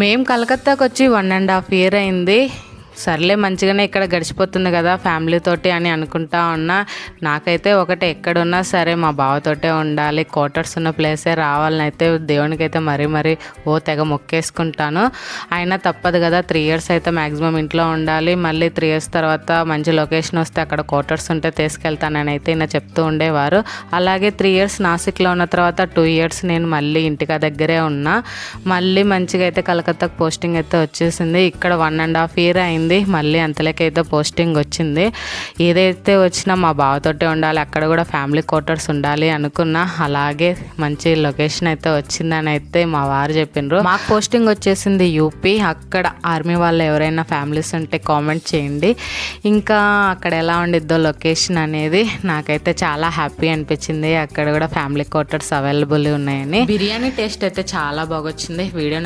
మేము కలకత్తాకు వచ్చి one and half year అయింది. సర్లే మంచిగానే ఇక్కడ గడిచిపోతుంది కదా ఫ్యామిలీ తోటి అని అనుకుంటా ఉన్నా. నాకైతే ఒకటి ఎక్కడున్నా సరే మా బావతోటే ఉండాలి. క్వార్టర్స్ ఉన్న ప్లేసే రావాలని అయితే దేవునికి అయితే మరీ మరీ ఓ తెగ మొక్కేసుకుంటాను. అయినా తప్పదు కదా త్రీ ఇయర్స్ అయితే మ్యాక్సిమం ఇంట్లో ఉండాలి. మళ్ళీ త్రీ ఇయర్స్ తర్వాత మంచి లొకేషన్ వస్తే అక్కడ క్వార్టర్స్ ఉంటే తీసుకెళ్తానని అయితే ఈయన చెప్తూ ఉండేవారు. అలాగే త్రీ ఇయర్స్ నాసిక్లో ఉన్న తర్వాత టూ ఇయర్స్ నేను మళ్ళీ ఇంటికా దగ్గరే ఉన్నా. మళ్ళీ మంచిగా అయితే కలకత్తాకు పోస్టింగ్ అయితే వచ్చేసింది. ఇక్కడ వన్ అండ్ హాఫ్ ఇయర్ అయింది. మళ్ళీ అంతలోకైతే పోస్టింగ్ వచ్చింది. ఏదైతే వచ్చినా మా బావతోటే ఉండాలి అక్కడ కూడా ఫ్యామిలీ క్వార్టర్స్ ఉండాలి అనుకున్నా. అలాగే మంచి లొకేషన్ అయితే వచ్చిందని అయితే మా వారు చెప్పిండ్రు మాకు పోస్టింగ్ వచ్చేసింది యూపీ. అక్కడ ఆర్మీ వాళ్ళు ఎవరైనా ఫ్యామిలీస్ ఉంటే కామెంట్ చేయండి. ఇంకా అక్కడ ఎలా ఉండిద్దో లొకేషన్ అనేది నాకైతే చాలా హ్యాపీ అనిపించింది. అక్కడ కూడా ఫ్యామిలీ క్వార్టర్స్ అవైలబుల్ ఉన్నాయని. బిర్యానీ టేస్ట్ అయితే చాలా బాగా వచ్చింది వీడియో